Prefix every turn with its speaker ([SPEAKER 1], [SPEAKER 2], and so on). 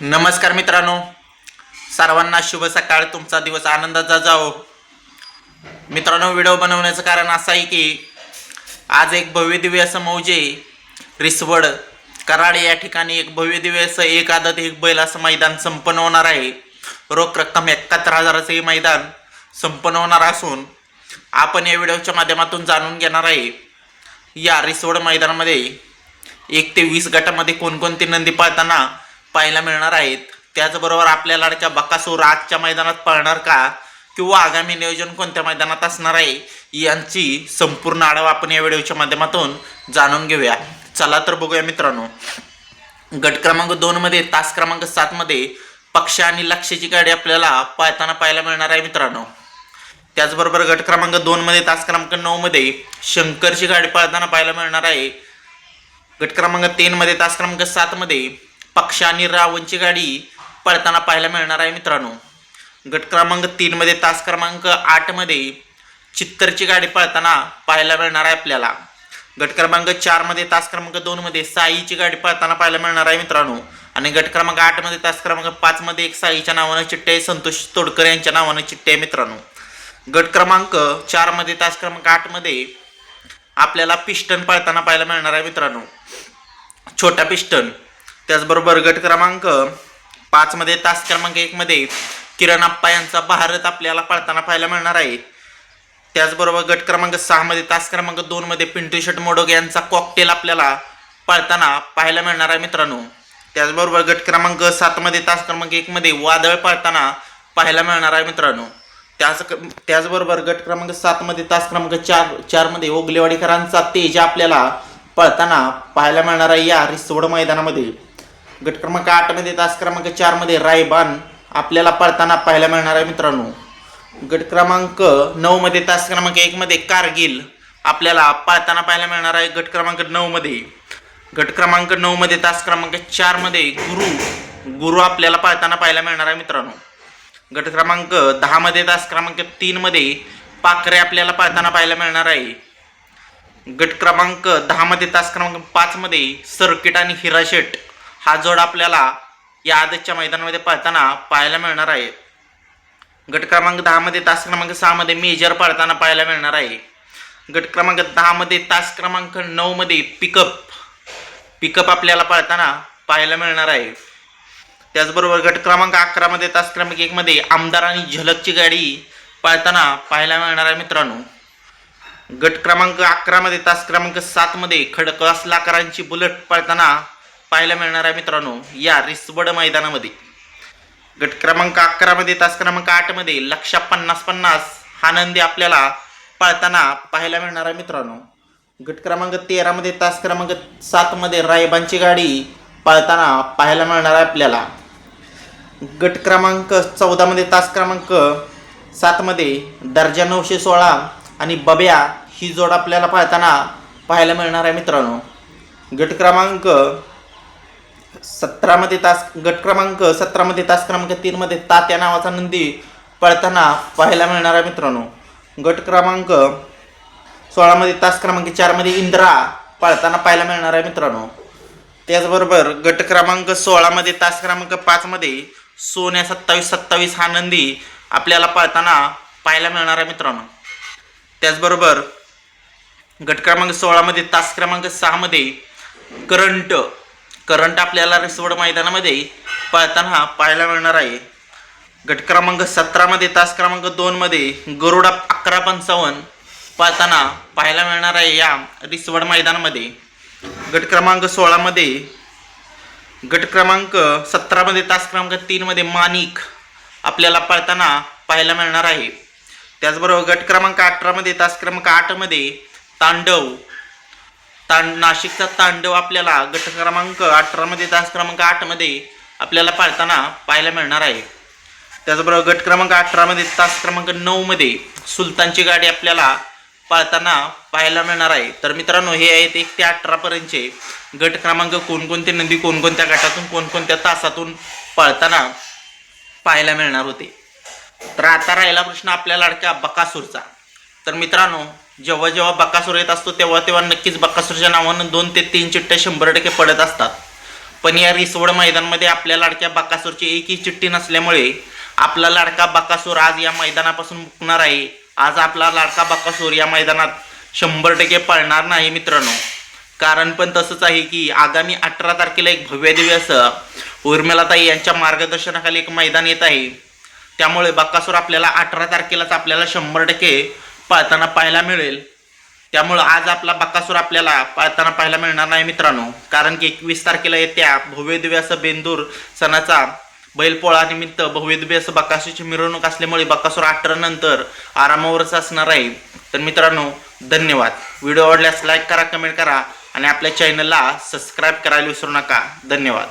[SPEAKER 1] नमस्कार मित्रांनो. सर्वांना शुभ सकाळ. तुमचा दिवस आनंदाचा जाओ मित्रांनो व्हिडिओ बनवण्याचं कारण असं आहे की आज एक भव्य दिव्य असं मौजे रिसवड कराड या ठिकाणी एक भव्य दिव्य असं एक आदत एक बैल असं मैदान संपन्न होणार आहे. रोख रक्कम एकाहत्तर हजाराचं हे मैदान संपन्न होणार असून आपण या व्हिडिओच्या माध्यमातून जाणून घेणार आहे. या रिसवड मैदानामध्ये एक ते वीस गटामध्ये कोणकोणती नंदी पाळताना पाहायला मिळणार आहेत. त्याचबरोबर आपल्या लाडक्या बकासूर आजच्या मैदानात पळणार का? किंवा आगामी नियोजन कोणत्या मैदानात असणार आहे? यांची संपूर्ण आढावा आपण या व्हिडिओच्या माध्यमातून जाणून घेऊया. चला तर बघूया मित्रांनो. गट क्रमांक दोनमध्ये तास क्रमांक सातमध्ये पक्ष आणि लक्ष्याची गाडी आपल्याला पाळताना पाहायला मिळणार आहे मित्रांनो. त्याचबरोबर गट क्रमांक दोनमध्ये तास क्रमांक नऊमध्ये शंकरची गाडी पाळताना पाहायला मिळणार आहे. गट क्रमांक तीनमध्ये तास क्रमांक सातमध्ये पक्ष आणि रावणची गाडी पळताना पाहायला मिळणार आहे मित्रांनो. गट क्रमांक तीनमध्ये तास क्रमांक आठमध्ये चित्तरची गाडी पळताना पाहायला मिळणार आहे आपल्याला. गट क्रमांक चारमध्ये तास क्रमांक दोनमध्ये साईची गाडी पळताना पाहायला मिळणार आहे मित्रांनो. आणि गट क्रमांक आठमध्ये तास क्रमांक पाचमध्ये एक साईच्या नावानं चिठ्ठी आहे संतोष तोडकर यांच्या नावानं चिठ्ठी आहे मित्रांनो. गट क्रमांक चारमध्ये तास क्रमांक आठमध्ये आपल्याला पिस्टन पळताना पाहायला मिळणार आहे मित्रांनो. छोटा पिस्टन. त्याचबरोबर गट क्रमांक पाचमध्ये तास क्रमांक एकमध्ये किरण आप्पा यांचा भारत आपल्याला पळताना पाहायला मिळणार आहे. त्याचबरोबर गट क्रमांक सहामध्ये तास क्रमांक दोनमध्ये पिंटू शट मोडोग यांचा कॉकटेल आपल्याला पळताना पाहायला मिळणार आहे मित्रांनो. त्याचबरोबर गट क्रमांक सातमध्ये तास क्रमांक एकमध्ये वादळ पळताना पाहायला मिळणार आहे मित्रांनो. त्याच त्याचबरोबर गट क्रमांक सातमध्ये तास क्रमांक चार चारमध्ये ओगलेवाडीकरांचा तेज आपल्याला पळताना पाहायला मिळणार आहे या रिसवड मैदानामध्ये. गट क्रमांक आठमध्ये तास क्रमांक चारमध्ये रायबान आपल्याला पळताना पाहायला मिळणार आहे मित्रांनो. गट क्रमांक नऊमध्ये तास क्रमांक एकमध्ये कारगिल आपल्याला पळताना पाहायला मिळणार आहे गट क्रमांक नऊमध्ये गट क्रमांक नऊमध्ये तास क्रमांक चारमध्ये गुरु गुरु आपल्याला पाळताना पाहायला मिळणार आहे मित्रांनो. गट क्रमांक दहामध्ये तास क्रमांक तीनमध्ये पाखरे आपल्याला पाळताना पाहायला मिळणार आहे. गट क्रमांक दहामध्ये तास क्रमांक पाचमध्ये सर्किट आणि हिराशेट हा जोड आपल्याला या आदतच्या मैदानामध्ये पळताना पाहायला मिळणार आहे. गट क्रमांक दहामध्ये तास क्रमांक सहामध्ये मेजर पळताना पाहायला मिळणार आहे. गट क्रमांक दहामध्ये तास क्रमांक नऊमध्ये पिकअप पिकअप आपल्याला पळताना पाहायला मिळणार आहे. त्याचबरोबर गट क्रमांक अकरामध्ये तास क्रमांक एकमध्ये आमदार आणि झलकची गाडी पळताना पाहायला मिळणार आहे मित्रांनो. गट क्रमांक अकरामध्ये तास क्रमांक सातमध्ये खडकवास लाकरांची बुलेट पळताना पाहायला मिळणार आहे मित्रांनो या रिसवड मैदानामध्ये. गट क्रमांक अकरामध्ये तास क्रमांक आठमध्ये लक्ष पन्नास पन्नास हा नंदी आपल्याला पळताना पाहायला मिळणार आहे मित्रांनो. गट क्रमांक तेरामध्ये तास क्रमांक सातमध्ये रायबांची गाडी पळताना पाहायला मिळणार आहे आपल्याला. गट क्रमांक चौदामध्ये तास क्रमांक सातमध्ये दर्जा नऊशे सोळा आणि बब्या ही जोड आपल्याला पाहताना पाहायला मिळणार आहे मित्रांनो. गट क्रमांक सतरामध्ये तास गट क्रमांक सतरामध्ये तास क्रमांक तीनमध्ये तात्या नावाचा नंदी पळताना पाहायला मिळणार आहे मित्रांनो. गट क्रमांक सोळामध्ये तास क्रमांक चारमध्ये इंद्रा पळताना पाहायला मिळणार आहे मित्रांनो. त्याचबरोबर गट क्रमांक सोळामध्ये तास क्रमांक पाचमध्ये सोन्या सत्तावीस सत्तावीस हा नंदी आपल्याला पळताना पाहायला मिळणार आहे मित्रांनो. त्याचबरोबर गट क्रमांक सोळामध्ये तास क्रमांक सहामध्ये करंट करंट आपल्याला रिसवड मैदानामध्ये पळताना पाहायला मिळणार आहे. गट क्रमांक सतरामध्ये तास क्रमांक दोनमध्ये गरुडा अकरा पंचावन्न पळताना पाहायला मिळणार आहे या रिसवड मैदानामध्ये. गट क्रमांक सोळामध्ये गट क्रमांक सतरामध्ये तास क्रमांक तीनमध्ये माणिक आपल्याला पळताना पाहायला मिळणार आहे. त्याचबरोबर गट क्रमांक अठरामध्ये तास क्रमांक आठमध्ये तांडव तांड नाशिकचा तांडव आपल्याला गट क्रमांक अठरामध्ये तास क्रमांक आठमध्ये आपल्याला पाळताना पाहायला मिळणार आहे. त्याचबरोबर गट क्रमांक अठरामध्ये तास क्रमांक नऊमध्ये सुलतानची गाडी आपल्याला पाळताना पाहायला मिळणार आहे. तर मित्रांनो हे आहेत एक ते अठरापर्यंतचे गट क्रमांक. कोणकोणते नदी कोणकोणत्या गटातून कोणकोणत्या तासातून पाळताना पाहायला मिळणार होते? तर आता राहिला प्रश्न आपल्या लाडक्या बकासूरचा. तर मित्रांनो जेव्हा जेव्हा बकासूर येत असतो तेव्हा तेव्हा नक्कीच बकासूरच्या नावानं दोन ते तीन चिठ्ठ्या शंभर टक्के पडत असतात. पण या रिसवड मैदानमध्ये आपल्या लाडक्या बकासूरची एकही चिठ्ठी नसल्यामुळे आपला लाडका बकासूर आज या मैदानापासून मुकणार आहे. आज आपला लाडका बकासूर या मैदानात शंभर टक्के पळणार नाही मित्रांनो. कारण पण तसंच आहे की आगामी अठरा तारखेला एक भव्यदेवी असं उर्मिलाताई यांच्या मार्गदर्शनाखाली एक मैदान येत आहे. त्यामुळे बकासूर आपल्याला अठरा तारखेलाच आपल्याला शंभर टक्के पाळताना पाहायला मिळेल. त्यामुळं आज आपला बक्कासूर आपल्याला पाळताना पाहायला मिळणार नाही मित्रांनो. कारण की एकवीस तारखेला येत्या भव्य असं बेंदूर सणाचा बैलपोळा निमित्त भव्य असं बक्कासूरची मिरवणूक असल्यामुळे बक्कासूर अठरा नंतर आरामावरच असणार आहे. तर मित्रांनो धन्यवाद. व्हिडिओ आवडल्यास लाईक करा कमेंट करा आणि आपल्या चॅनलला सबस्क्राईब करायला विसरू नका. धन्यवाद.